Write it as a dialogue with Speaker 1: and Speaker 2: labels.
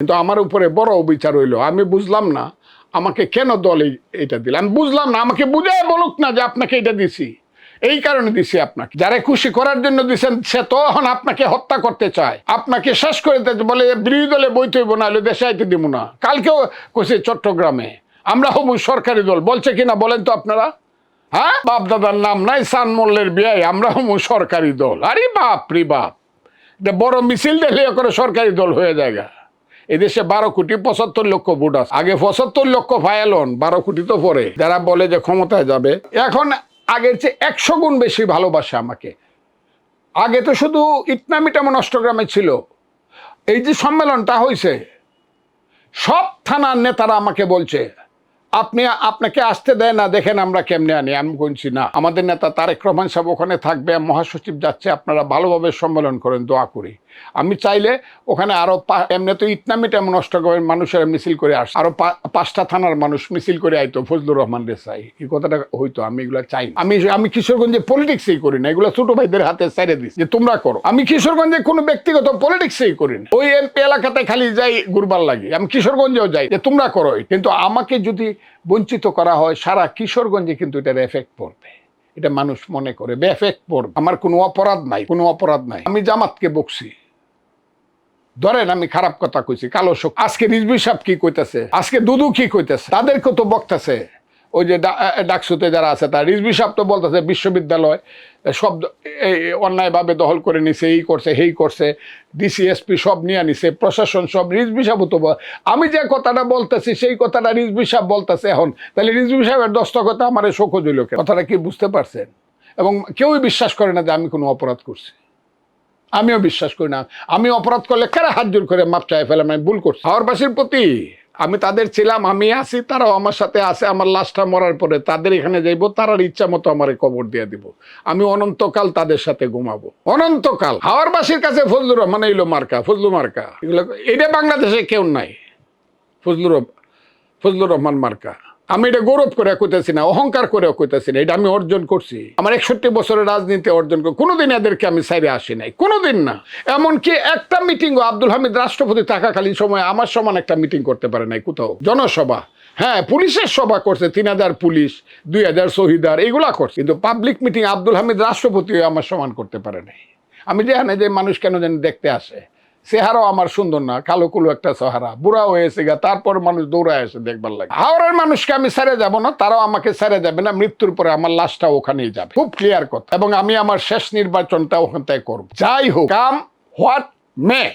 Speaker 1: কিন্তু আমার উপরে বড় অবিচার হইল। আমি বুঝলাম না আমাকে কেন দল এটা দিল? আমি বুঝলাম না, আমাকে বুঝায় বলুক না যে আপনাকে এটা দিছি। এই কারণে দিছি আপনাকে। যারা খুশি করার জন্য দিছেন, সে তো এখন আপনাকে হত্যা করতে চায়। আপনাকে শেষ করে দিতে বলে বিরোধী দলে বই তৈব না দেশে আইতে দিব না। কালকেও কইছে চট্টগ্রামে, আমরা হবু সরকারি দল। বলছে কিনা বলেন তো আপনারা? হ্যাঁ? বাপ দাদার নাম নাই, সান মোল্লের বিয়ায়, আমরা হবু সরকারি দল। আরে বাপ! রে বাপ বড় মিছিল দেখলে করে সরকারি দল হয়ে যায়গা এদেশে বারো কোটি পঁচাত্তর লক্ষ ভোট আছে। আগে পঁচাত্তর লক্ষ ফায়ালন বারো কোটি তো পরে। যারা বলে যে ক্ষমতায় যাবে, এখন আগের চেয়ে একশো গুণ বেশি ভালোবাসে আমাকে। আগে তো শুধু ইটনামিটামন অষ্টগ্রামে ছিল। এই যে সম্মেলনটা হয়েছে সব থানার নেতারা আমাকে বলছে আপনি আপনাকে আসতে দেয় না, দেখেন আমরা কেমনে আনি, আমি বলছি না। আমাদের নেতা তারেক রহমান সাহেব ওখানে থাকবে, মহাসচিব যাচ্ছে, আপনারা ভালোভাবে সম্মেলন করেন, দোয়া করি। আমি চাইলে ওখানে আরও এমনি তো ইটনামিট এমন করে মানুষের মিছিল করে আস, আরও পা- পাঁচটা থানার মানুষ মিছিল করে আইতো, ফজলুর রহমান রেসাই এই কথাটা হইতো, আমি এগুলো চাই আমি আমি কিশোরগঞ্জে পলিটিক্সই করি না, এগুলো ছোট ভাইদের হাতে ছেড়ে দিই যে তোমরা করো। আমি কিশোরগঞ্জে কোনো ব্যক্তিগত পলিটিক্সই করি না। ওই এমপি এলাকাতে খালি যাই গুরবার লাগে। আমি কিশোরগঞ্জেও যাই, যে তোমরা করো কিন্তু আমাকে যদি বঞ্চিত করা হয়, সারা কিশোরগঞ্জে কিন্তু এটার এফেক্ট পড়বে। এটা মানুষ মনে করে এফেক্ট পড়বে। আমার কোনো অপরাধ নাই, কোনো অপরাধ নাই। আমি জামাতকে বকছি। ধরেন আমি খারাপ কথা কইছি, কালো শোক। আজকে রিজবি সাহেব কি কইতেছে? আজকে দুদু কি কইতেছে? তাদেরকে তো বকতেছে। ওই যে ডাকসুতে যারা আছে তার রিজবি সাহেব তো বলতেছে বিশ্ববিদ্যালয় সব এই অন্যায়ভাবে দখল করে নিছে, এই করছে, হেই করছে ডিসিএসপি সব নিয়ে নিছে, প্রশাসন সব রিজবি সাহেব তো আমি যে কথাটা বলতেছি সেই কথাটা রিজবি সাহেব বলতেছে এখন। তাহলে রিজবি সাহেবের দস্তকতা আমার শোক দিল কথাটা কি বুঝতে পারছেন? এবং কেউই বিশ্বাস করে না যে আমি কোনো অপরাধ করছি। আমিও বিশ্বাস করি না। আমি অপরাধ করলে কারা হাত জোর করে মাপ চাই ফেলাম আমি ভুল করছি। হাওড়বাসীর প্রতি আমি তাদের ছিলাম, আমি আছি, তারাও আমার সাথে আছে, আমার লাশটা মরার পরে তাদের এখানে যাইব, তারার ইচ্ছা মতো আমার কবর দিয়ে দিব। আমি অনন্তকাল তাদের সাথে ঘুমাবো। অনন্তকাল। হাওয়ারবাসীর কাছে ফজলুর রহমান এলো মার্কা ফজলু মার্কা। এগুলো এটা বাংলাদেশে কেউ নাই। ফজলুর ফজলুর রহমান মার্কা। আমি এটা গৌরব করে কইতেছি না, অহংকার করে কইতেছি না, এটা আমি অর্জন করছি। আমার একষট্টি বছরের রাজনীতি অর্জন করে কোনোদিন এদেরকে আমি সাইডে আসি নাই, কোনোদিন না। এমনকি একটা মিটিংও আব্দুল হামিদ রাষ্ট্রপতি থাকাকালীন সময় আমার সমান একটা মিটিং করতে পারে নাই কোথাও। জনসভা। হ্যাঁ পুলিশের সভা করছে, তিন হাজার পুলিশ, দুই হাজার শহীদার এগুলা করছে। কিন্তু পাবলিক মিটিং আব্দুল হামিদ রাষ্ট্রপতিও আমার সমান করতে পারে নাই। আমি জানি যে মানুষ কেন যেন দেখতে আসে। চেহারাও আমার সুন্দর না, কালো কুলো একটা চেহারা। বুড়া হয়েছে গা তারপর মানুষ দৌড়ায় আসে দেখবার লাগে। হাওড়ার মানুষকে আমি ছেড়ে যাব না, তারাও আমাকে ছেড়ে যাবে না, মৃত্যুর পরে আমার লাশটা ওখানেই যাবে। খুব ক্লিয়ার কথা। এবং আমি আমার শেষ নির্বাচনটা ওখানটায় করব। যাই হোক, কাম হোয়াট মে?